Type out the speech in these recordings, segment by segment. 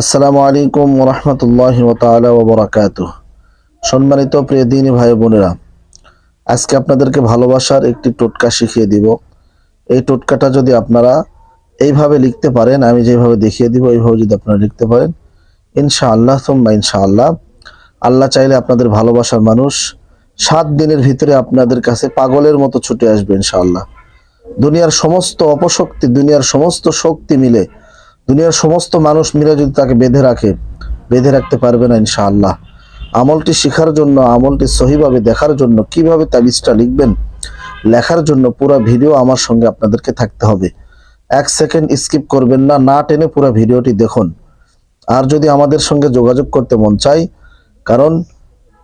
আসসালামু আলাইকুম রহমতুল্লাহ তালা ওবরাকাত সম্মানিত প্রিয় দিনী ভাই বোনেরা, আজকে আপনাদেরকে ভালোবাসার একটি টোটকা শিখিয়ে দিব। এই টোটকাটা যদি আপনারা এইভাবে লিখতে পারেন, আমি যেভাবে দেখিয়ে দিব, এইভাবে যদি আপনারা লিখতে পারেন, ইনশাআল্লাহ তোমরা ইনশাআল্লাহ, আল্লাহ চাইলে আপনাদের ভালোবাসার মানুষ সাত দিনের ভিতরে আপনাদের কাছে পাগলের মতো ছুটে আসবে ইনশাআল্লাহ। দুনিয়ার সমস্ত অপশক্তি, দুনিয়ার সমস্ত শক্তি মিলে দুনিয়ার সমস্ত মানুষ মিলে যদি তাকে বেঁধে রাখে, বেঁধে রাখতে পারবে না ইনশাআল্লাহ। আমলটি শেখার জন্য, আমলটি সহিভাবে দেখার জন্য, কীভাবে তাবিজটা লিখবেন, লেখার জন্য পুরো ভিডিও আমার সঙ্গে আপনাদেরকে থাকতে হবে। এক সেকেন্ড স্কিপ করবেন না না টেনে পুরো ভিডিওটি দেখুন। আর যদি আমাদের সঙ্গে যোগাযোগ করতে মন চাই কারণ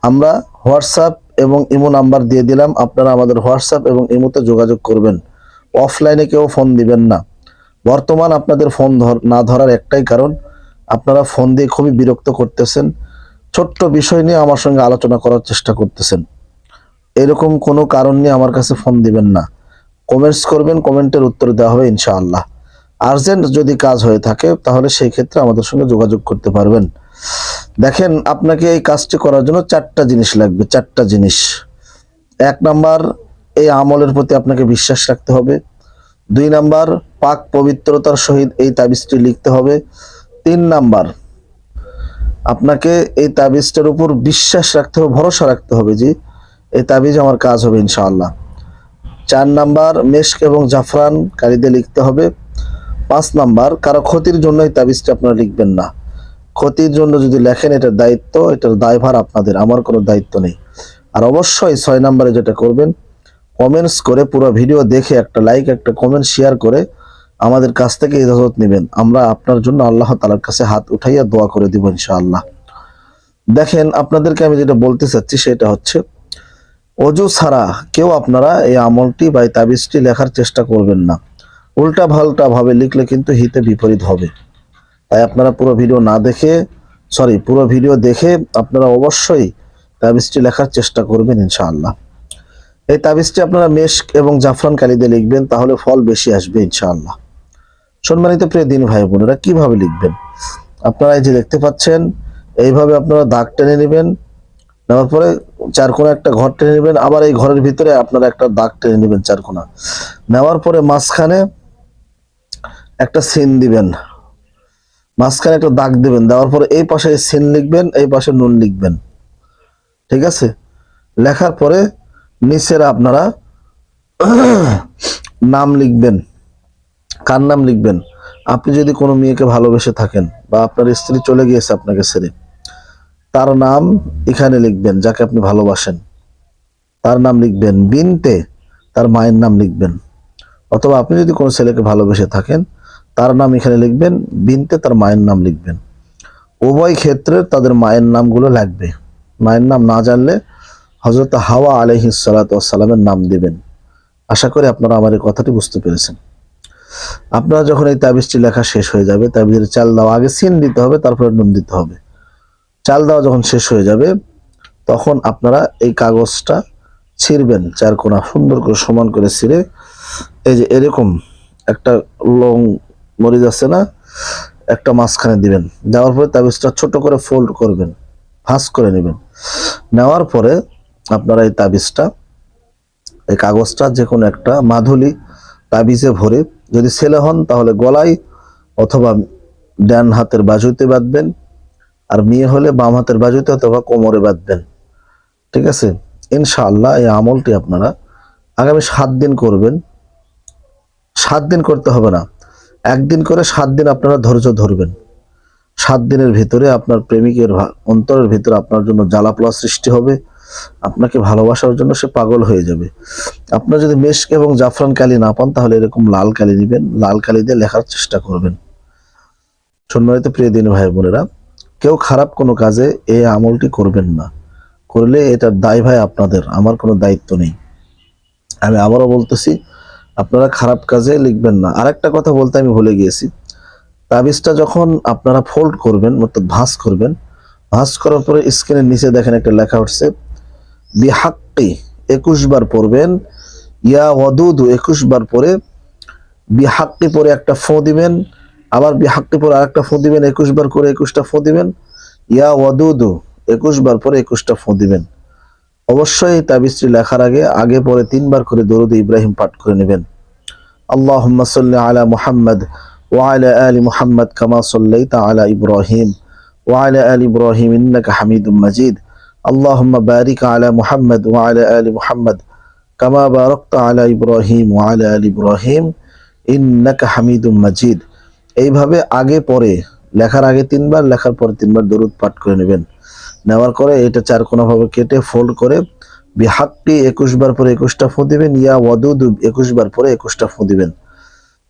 আমরা হোয়াটসঅ্যাপ এবং ইমো নাম্বার দিয়ে দিলাম, আপনারা আমাদের হোয়াটসঅ্যাপ এবং ইমোতে যোগাযোগ করবেন। অফলাইনে কেউ ফোন দিবেন না। বর্তমান আপনাদের ফোন না ধরার একটাই কারণ, আপনারা ফোন দিয়ে খুবই বিরক্ত করতেছেন। ছোট্ট বিষয় নিয়ে আমার সঙ্গে আলোচনা করার চেষ্টা করতেছেন। এরকম কোনো কারণ নিয়ে আমার কাছে ফোন দিবেন না। কমেন্টস করবেন কমেন্টের উত্তর দেওয়া হবে ইনশাআল্লাহ। আর্জেন্ট যদি কাজ হয়ে থাকে, তাহলে সেই ক্ষেত্রে আমাদের সঙ্গে যোগাযোগ করতে পারবেন। দেখেন, আপনাকে এই কাজটি করার জন্য চারটা জিনিস লাগবে, চারটা জিনিস। এক নাম্বার, এই আমলের প্রতি আপনাকে বিশ্বাস রাখতে হবে। দুই নাম্বার পাক পবিত্রতার সহিত এই তাবিজটি লিখতে হবে। তিন নাম্বার, আপনাকে এই তাবিজটার উপর বিশ্বাস রাখতে হবে, ভরসা রাখতে হবে যে এই তাবিজ আমার কাজ হবে ইনশাআল্লাহ। চার নাম্বার, মেশক এবং জাফরান কালিতে লিখতে হবে। পাঁচ নাম্বার, কারও ক্ষতির জন্য এই তাবিজটা আপনারা লিখবেন না। ক্ষতির জন্য যদি লেখেন, এটার দায়িত্ব, এটার দায়ভার আপনাদের, আমার কোনো দায়িত্ব নেই। আর অবশ্যই ছয় নাম্বারে যেটা করবেন কমেন্টস করে পুরো ভিডিও দেখে একটা লাইক একটা কমেন্ট শেয়ার করে আমাদের কাছ থেকে ইজাজত নেবেন। আমরা আপনার জন্য আল্লাহ তালার কাছে হাত উঠাইয়া দোয়া করে দিব ইনশাআল্লাহ। দেখেন, আপনাদেরকে আমি যেটা বলতে চাচ্ছি সেটা হচ্ছে, অজু ছাড়া কেউ আপনারা এই আমলটি বা এই তাবিজটি লেখার চেষ্টা করবেন না। উল্টা ভাবে লিখলে কিন্তু হিতে বিপরীত হবে। তাই আপনারা পুরো ভিডিও না দেখে, সরি, পুরো ভিডিও দেখে আপনারা অবশ্যই তাবিজটি লেখার চেষ্টা করবেন ইনশাআল্লাহ। এই তাবিজটি আপনারা মেশক এবং জাফরান কালিতে লিখবেন, তাহলে ফল বেশি আসবে ইনশাআল্লাহ। সম্মানিত প্রিয় দিন ভাই বোনেরা, কীভাবে লিখবেন? আপনারা এই যে দেখতে পাচ্ছেন, এইভাবে আপনারা দাগ টেনে নেবেন, নেওয়ার পরে চারকোনা একটা ঘর টেনে নেবেন, আবার এই ঘরের ভিতরে আপনারা একটা দাগ টেনে নেবেন চারকোনা। নেওয়ার পরে মাঝখানে একটা সিন দিবেন। মাঝখানে একটা দাগ দিবেন, দেওয়ার পরে এই পাশে সিন লিখবেন, এই পাশে নুন লিখবেন। ঠিক আছে? লেখার পরে নিচের আপনারা নাম লিখবেন। কার নাম লিখবেন? আপনি যদি কোনো মেয়েকে ভালোবেসে থাকেন বা আপনার স্ত্রী চলে গিয়েছে আপনাকে ছেড়ে, তার নাম এখানে লিখবেন, যাকে আপনি ভালোবাসেন। তার নাম লিখবেন বিনতে, তার মায়ের নাম লিখবেন। অথবা আপনি যদি কোনো ছেলেকে ভালোবেসে থাকেন, তার নাম এখানে লিখবেন, বিনতে তার মায়ের নাম লিখবেন। উভয় ক্ষেত্রে তাদের মায়ের নামগুলো লাগবে। মায়ের নাম না জানলে হজরত হাওয়া আলহিসালামের নাম দিবেন। আশা করি আপনারা আমার এই কথাটি বুঝতে পেরেছেন। আপনারা যখন এই তাবিজটি লেখা শেষ হয়ে যাবে, তাবিজের চাল দেওয়া আগে সিন দিতে হবে, তারপরে নুন দিতে হবে। চাল দেওয়া যখন শেষ হয়ে যাবে, তখন আপনারা এই কাগজটা ছিঁড়বেন চার কোনা, সুন্দর করে সমান করে ছিঁড়ে। এই যে এরকম একটা লং মরিচ আছে না, একটা মাঝখানে দিবেন। দেওয়ার পরে তাবিজটা ছোট করে ফোল্ড করবেন, ভাঁজ করে নেবেন। নেওয়ার পরে আপনারা এই তাবিজটা, এই কাগজটা যে কোনো একটা মাধুলি তাবিজে ভরে যদি ছেলে হন, তাহলে গলায় অথবা ডান হাতের বাজুতে বাঁধবেন, আর মেয়ে হলে বাম হাতের বাজুতে অথবা কোমরে বাঁধবেন। ঠিক আছে? ইনশাআল্লাহ এই আমলটি আপনারা আগামী সাত দিন করবেন। সাত দিন করতে হবে না। একদিন করে সাত দিন আপনারা ধৈর্য ধরবেন। সাত দিনের ভিতরে আপনার প্রেমিকের অন্তরের ভিতরে আপনার জন্য জ্বালাপোলা সৃষ্টি হবে। আপনাকে ভালোবাসার জন্য সে পাগল হয়ে যাবে। আপনার যদি মেশক এবং জাফরান কালি না পান, তাহলে এরকম লাল কালি নেবেন, লাল কালি দিয়ে লেখার চেষ্টা করবেন। সম্মানিত প্রিয় দিন ভাই বোনেরা, কেউ খারাপ কোনো কাজে এই আমলটি করবেন না। করলে এটার দায় ভাই আপনাদের, আমার কোনো দায়িত্ব নেই। আমি আবারও বলতেছি, আপনারা খারাপ কাজে লিখবেন না। আরেকটা কথা বলতে আমি ভুলে গিয়েছি। তাবিজটা যখন আপনারা ফোল্ড করবেন, অর্থাৎ ভাঁজ করবেন, ভাঁজ করার পরে স্ক্রিনের নিচে দেখেন একটা লেখা উঠছে বিহাক্কি, একুশ বার পড়বেন। ইয়া ওয়াদুদু, একুশ বার পরে বিহাক্কি পরে একটা ফোঁ দিবেন। আবার বিহাক্কি পরে আর একটা ফোঁ দিবেন, একুশ বার করে একুশটা ফোঁ দিবেন। ইয়া ওয়াদুদু, একুশ বার পরে একুশটা ফোঁ দিবেন। অবশ্যই তাবিজটি লেখার আগে আগে পরে তিনবার করে দরুদ ইব্রাহিম পাঠ করে নেবেন। আল্লাহ সাল্লি আলা মুহাম্মদ ওয়ালা আলী মুহাম্মদ কামা সাল্লাইতা আলা ইব্রাহিম ওয়ালা আল ইব্রাহিম ইন্নাকা হামিদুম মজিদ। اللهم بارك على محمد وعلى آل محمد كما باركت على إبراهيم وعلى آل إبراهيم إنك حميد مجيد এইভাবে আগে পরে লেখার আগে তিনবার লেখার পরে তিনবার দরুদ পাঠ করে নেবেন নেওয়ার পরে এটা চার কোনা ভাবে কেটে ফোল্ড করে বিহাক্কি একুশ বার পরে একুশটা ফোঁ দিবেন ইয়া ওয়াদুদ একুশ বার পরে একুশটা ফোঁ দিবেন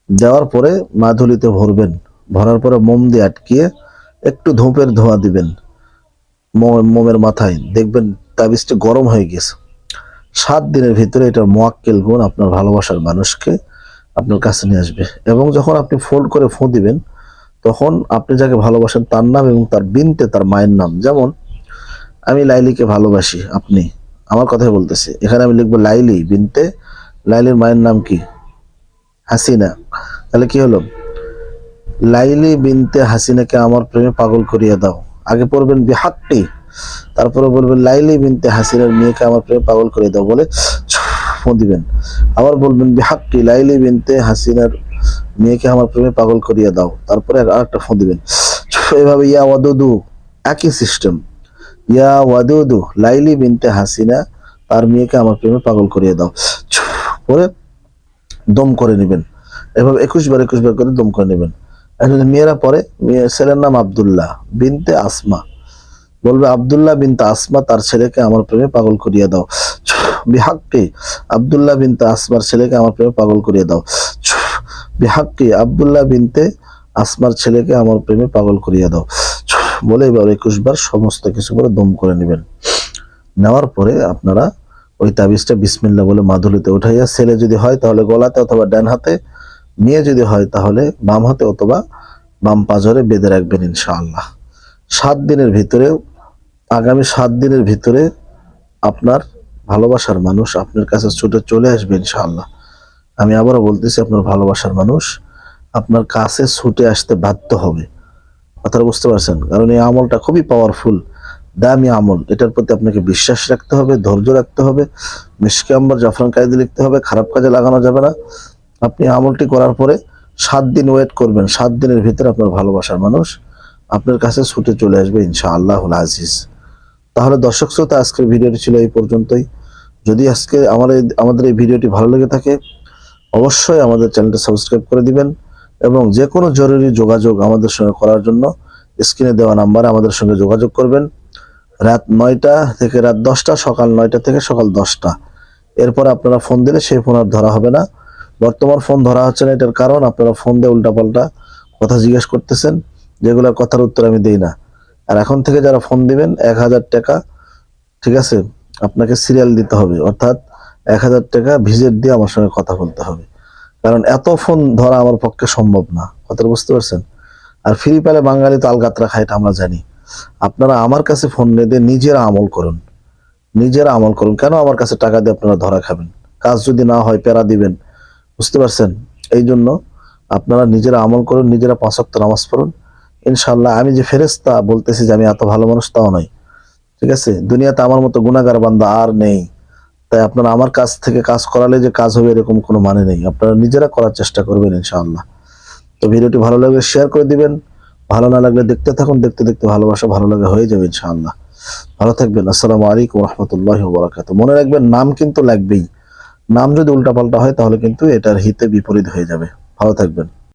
দেওয়ার পরে মাধুলিতে ভরবেন ভরার পরে মোম দিয়ে আটকিয়ে একটু ধূপের ধোঁয়া দিবেন মো- মোমের মাথায়। দেখবেন তাবিজটি গরম হয়ে গেছে। সাত দিনের ভিতরে এটার মোয়াক্কেল গুণ আপনার ভালোবাসার মানুষকে আপনার কাছে নিয়ে আসবে। এবং যখন আপনি ফোল্ড করে ফোঁ দিবেন, তখন আপনি যাকে ভালোবাসেন তার নাম এবং তার বিনতে তার মায়ের নাম। যেমন, আমি লাইলিকে ভালোবাসি, আপনি। আমার কথাই বলতেছি। এখানে আমি লিখব লাইলি বিনতে। লাইলির মায়ের নাম কি? হাসিনা। তাহলে কি হলো? লাইলি বিনতে হাসিনাকে আমার প্রেমে পাগল করিয়া দাও। আগে পড়বেন বিহাক্কি তারপরে বলবেন লাইলি বিনতে হাসিনার মেয়েকে আমার প্রেমে পাগল করিয়ে দাও বলে দিবেন। আবার বলবেন বিহাক্কি লাইলি বিনতে হাসিনার মেয়েকে আমার প্রেমে পাগল করিয়ে দাও। তারপরে আর একটা ফোঁ দিবেন। এভাবে ইয়া ওয়াদুদু, একই সিস্টেম। ইয়া ওয়াদুদু, লাইলি বিনতে হাসিনা তার মেয়েকে আমার প্রেমে পাগল করিয়ে দাও। পরে দম করে নেবেন। এভাবে একুশ বার একুশ বার করে দম করে নেবেন। এখন মেয়েরা পরে ছেলের নাম আব্দুল্লাহ বিনতে আসমা। বলবে, আব্দুল্লাহ বিনতে আসমা, তার ছেলেকে আমার প্রেমে পাগল করিয়ে দাও। বিহাক্কি, আব্দুল্লাহ বিনতে আসমার ছেলেকে আমার প্রেমে পাগল করিয়ে দাও। বিহাক্কি, আবদুল্লাহ বিনতে আসমার ছেলেকে আমার প্রেমে পাগল করিয়ে দাও। বলে এবার একুশ বার সমস্ত কিছু করে দম করে নেবেন। নেওয়ার পরে আপনারা ওই তাবিজটা বিসমিল্লা বলে মাধুলিতে উঠাইয়া, ছেলে যদি হয় তাহলে গলাতে অথবা ডান হাতে মেয়ে যদি হয় তাহলে বাম হাতে অথবা বাম পাজরে বেঁধে রাখবেন ইনশাআল্লাহ। সাত দিনের ভিতরে আগামী সাত দিনের ভিতরে আপনার ভালোবাসার মানুষ আপনার কাছে ছুটে চলে আসবে ইনশাআল্লাহ। আমি আবারও বলতেছি, আপনার ভালোবাসার মানুষ আপনার কাছে ছুটে আসতে বাধ্য হবে। কথাটা বুঝতে পারছেন? কারণ এই আমলটা খুবই পাওয়ারফুল দামি আমল। এটার প্রতি আপনাকে বিশ্বাস রাখতে হবে, ধৈর্য রাখতে হবে মিশকে আম্বার জাফরান কায়দে লিখতে হবে, খারাপ কাজে লাগানো যাবে না। আপনি আমলটি করার পরে সাত দিন ওয়েট করবেন। সাত দিনের ভিতরে আপনার ভালোবাসার মানুষ আপনার কাছে ছুটে চলে আসবে ইনশা আল্লাহ আজিজ। তাহলে দর্শক শ্রোতা, আজকের ভিডিওটি ছিল এই পর্যন্তই। যদি আজকে আমার আমাদের এই ভিডিওটি ভালো লেগে থাকে, অবশ্যই আমাদের চ্যানেলটা সাবস্ক্রাইব করে দিবেন এবং যে কোনো জরুরি যোগাযোগ আমাদের সঙ্গে করার জন্য স্ক্রিনে দেওয়া নাম্বারে আমাদের সঙ্গে যোগাযোগ করবেন। রাত নয়টা থেকে রাত দশটা, সকাল নয়টা থেকে সকাল দশটা। এরপর আপনারা ফোন দিলে সেই ফোন আর ধরা হবে না। বর্তমান ফোন ধরা হচ্ছে না এটার কারণ, আপনারা ফোন দিয়ে উল্টাপাল্টা কথা জিজ্ঞেস করতেছেন যেগুলোর কথার উত্তর আমি দিই না। আর এখন থেকে যারা ফোন দিবেন, এক হাজার টাকা, ঠিক আছে, আপনাকে সিরিয়াল দিতে হবে। অর্থাৎ এক হাজার টাকা ভিজিট দিয়ে আমার সঙ্গে কথা বলতে হবে। কারণ এত ফোন ধরা আমার পক্ষে সম্ভব না। কথাটা বুঝতে পারছেন? আর ফ্রি পেলে বাঙালি তো আলগাতরা খায়, এটা আমরা জানি। আপনারা আমার কাছে ফোন নিয়ে দিয়ে নিজেরা আমল করুন। নিজেরা আমল করুন। কেন আমার কাছে টাকা দিয়ে আপনারা ধরা খাবেন? কাজ যদি না হয়, প্যারা দিবেন। বুঝতে পারছেন? এই জন্য আপনারা নিজেরা আমল করুন, নিজেরা পাঁচ ওয়াক্ত নামাজ পড়ুন। ইনশাল্লাহ আমি যে ফেরেস্তা বলতেছি যে আমি এত ভালো মানুষ তাও নয় ঠিক আছে? দুনিয়াতে আমার মতো গুণাগার বান্দা আর নেই। তাই আপনারা আমার কাছ থেকে কাজ করালে যে কাজ হবে এরকম কোনো মানে নেই। আপনারা নিজেরা করার চেষ্টা করবেন ইনশাআল্লাহ। তো ভিডিওটি ভালো লাগলে শেয়ার করে দিবেন। ভালো না লাগলে দেখতে থাকুন, দেখতে দেখতে ভালোবাসা ভালো লাগে হয়ে যাবে ইনশাআল্লাহ। ভালো থাকবেন। আসসালামু আলাইকুম রহমতুল্লাহ বরাকাত মনে রাখবেন, নাম কিন্তু লাগবেই। নাম যদি উল্টাপাল্টা হয় তাহলে কিন্তু এটার হিতে বিপরীত হয়ে যাবে। ভালো থাকবেন।